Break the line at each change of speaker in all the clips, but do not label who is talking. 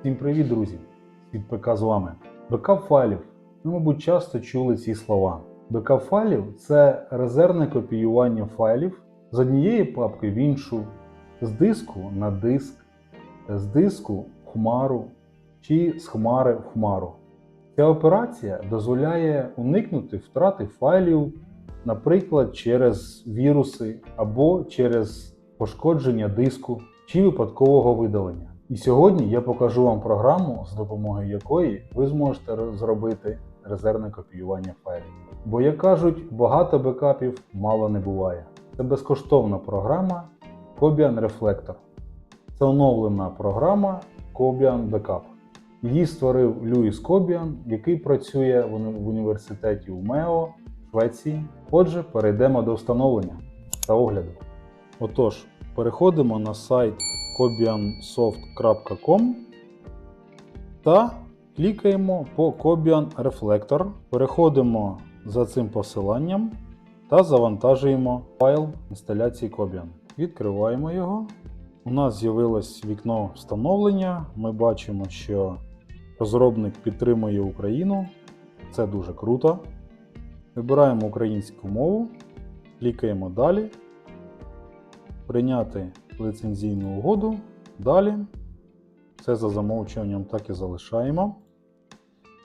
Всім привіт, друзі! Від ПК з вами. Бекап файлів. Ви, мабуть, часто чули ці слова. Бекап файлів це резервне копіювання файлів з однієї папки в іншу, з диску на диск, з диску в хмару чи з хмари в хмару. Ця операція дозволяє уникнути втрати файлів, наприклад, через віруси або через пошкодження диску чи випадкового видалення. І сьогодні я покажу вам програму, з допомогою якої ви зможете зробити резервне копіювання файлів. Бо, як кажуть, багато бекапів мало не буває. Це безкоштовна програма Cobian Reflector. Це оновлена програма Cobian Backup. Її створив Люїс Кобіан, який працює в університеті УМЕО Швеції. Отже, перейдемо до встановлення та огляду. Отож, переходимо на сайт kobiansoft.com та клікаємо по Cobian Reflector. Переходимо за цим посиланням та завантажуємо файл інсталяції Cobian. Відкриваємо його. У нас з'явилось вікно встановлення. Ми бачимо, що розробник підтримує Україну. Це дуже круто. Вибираємо українську мову, клікаємо далі. Прийняти ліцензійну угоду. Далі. Це за замовчуванням так і залишаємо.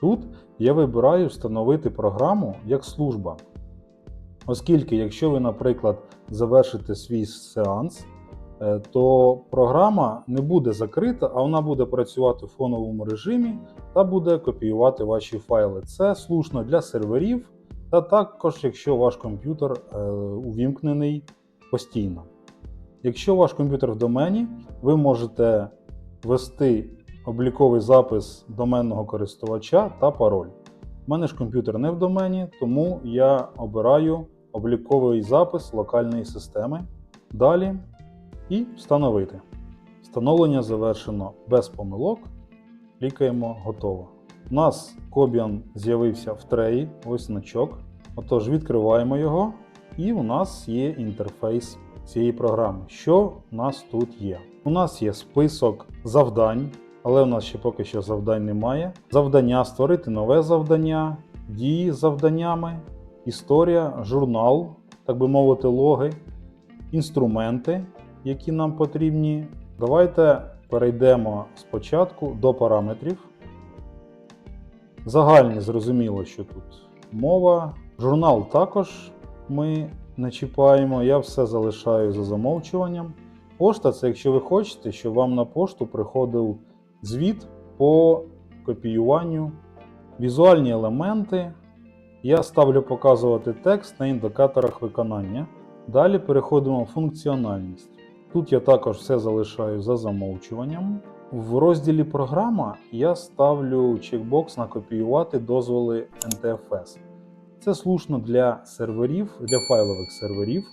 Тут я вибираю встановити програму як служба. Оскільки, якщо ви, наприклад, завершите свій сеанс, е, то програма не буде закрита, а вона буде працювати в фоновому режимі та буде копіювати ваші файли. Це слушно для серверів, та також, якщо ваш комп'ютер е, увімкнений постійно. Якщо ваш комп'ютер в домені, ви можете ввести обліковий запис доменного користувача та пароль. У мене ж комп'ютер не в домені, тому я обираю обліковий запис локальної системи. Далі і встановити. Встановлення завершено без помилок. Клікаємо готово. У нас Cobian з'явився в треї, ось значок. Отож, відкриваємо його, і у нас є інтерфейс цієї програми. Що у нас тут є? У нас є список завдань, але у нас ще поки що завдань немає. Завдання створити нове завдання, дії з завданнями, історія, журнал, так би мовити, логи, інструменти, які нам потрібні. Давайте перейдемо спочатку до параметрів. Загальні зрозуміло, що тут мова. Журнал також ми не чіпаємо, я все залишаю за замовчуванням. Пошта це якщо ви хочете, щоб вам на пошту приходив звіт по копіюванню, візуальні елементи. Я ставлю показувати текст на індикаторах виконання. Далі переходимо в функціональність. Тут я також все залишаю за замовчуванням. В розділі Програма я ставлю чекбокс на копіювати дозволи NTFS. Це слушно для серверів, для файлових серверів.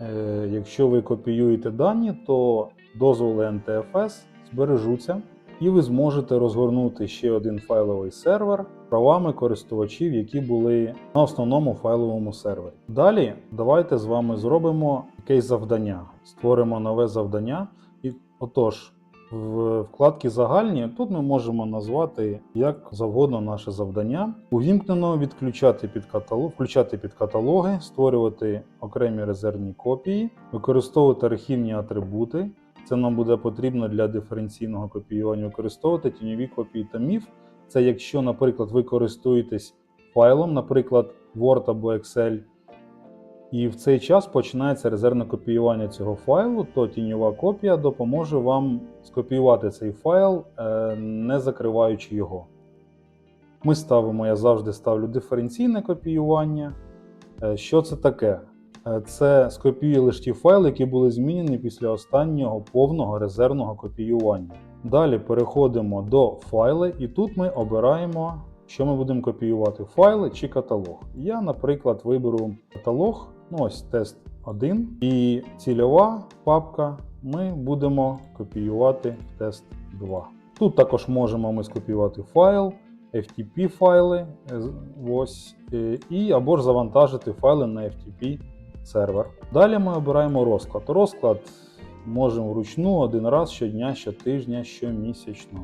Е, Якщо ви копіюєте дані, то дозволи NTFS збережуться, і ви зможете розгорнути ще один файловий сервер правами користувачів, які були на основному файловому сервері. Далі давайте з вами зробимо якесь завдання. Створимо нове завдання. І отож, в вкладці загальні тут ми можемо назвати як завгодно наше завдання. Увімкнено відключати під каталог, включати під каталоги, створювати окремі резервні копії, використовувати архівні атрибути. Це нам буде потрібно для диференційного копіювання. Використовувати тіньові копії та міф. Це якщо, наприклад, ви користуєтесь файлом, наприклад, Word або Excel, і в цей час починається резервне копіювання цього файлу, то тіньова копія допоможе вам скопіювати цей файл, е, не закриваючи його. Ми ставимо, я завжди ставлю диференційне копіювання. Е, Що це таке? Е, Це скопіює лише ті файли, які були змінені після останнього повного резервного копіювання. Далі переходимо до файли, і тут ми обираємо, що ми будемо копіювати: файли чи каталог. Я, наприклад, виберу каталог, ну ось тест 1, і цільова папка ми будемо копіювати в тест 2. Тут також можемо ми скопіювати файл, FTP файли, е, ось, е, і або ж завантажити файли на FTP сервер. Далі ми обираємо розклад. Розклад можемо вручну один раз щодня, щотижня, щомісячно.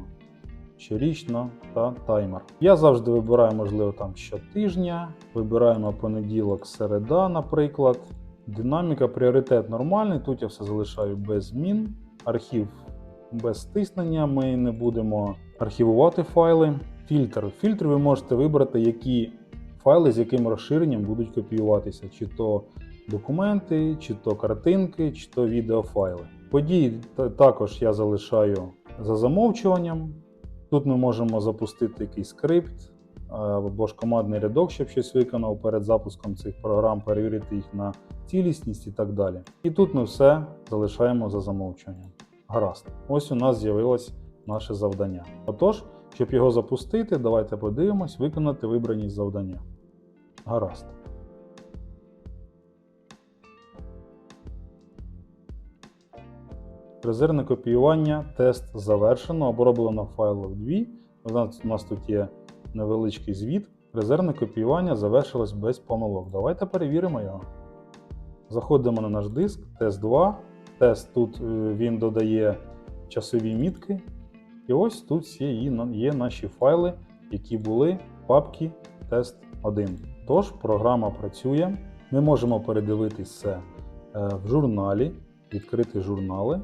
Щорічно та таймер. Я завжди вибираю, можливо, там щотижня, вибираємо понеділок, середа, наприклад. Динаміка, пріоритет нормальний. Тут я все залишаю без змін. Архів без стиснення. Ми не будемо архівувати файли. Фільтр. Фільтр ви можете вибрати, які файли з яким розширенням будуть копіюватися, чи то документи, чи то картинки, чи то відеофайли. Події також я залишаю за замовчуванням. Тут ми можемо запустити якийсь скрипт е, або ж командний рядок, щоб щось виконав перед запуском цих програм, перевірити їх на цілісність і так далі. І тут ми все залишаємо за замовчуванням. Гаразд. Ось у нас з'явилось наше завдання. Отож, щоб його запустити, давайте подивимось, виконати вибрані завдання. Гаразд. Резервне копіювання, тест завершено, оброблено файлів 2. У нас, тут є невеличкий звіт. Резервне копіювання завершилось без помилок. Давайте перевіримо його. Заходимо на наш диск, тест 2. Тест тут е, він додає часові мітки. І ось тут всі є, наші файли, які були в папці тест 1. Тож програма працює. Ми можемо передивитись це е, в журналі, відкрити журнали.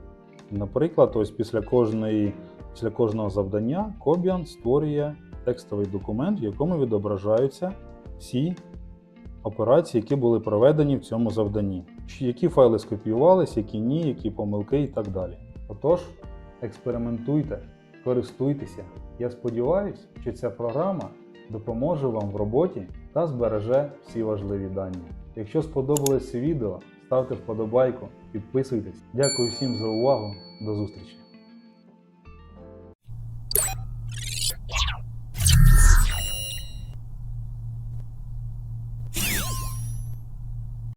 Наприклад, ось після кожної, після кожного завдання Кобіан створює текстовий документ, в якому відображаються всі операції, які були проведені в цьому завданні. Які файли скопіювались, які ні, які помилки і так далі. Отож, експериментуйте, користуйтеся. Я сподіваюся, що ця програма допоможе вам в роботі та збереже всі важливі дані. Якщо сподобалось відео, ставте вподобайку, підписуйтесь. Дякую всім за увагу. До зустрічі!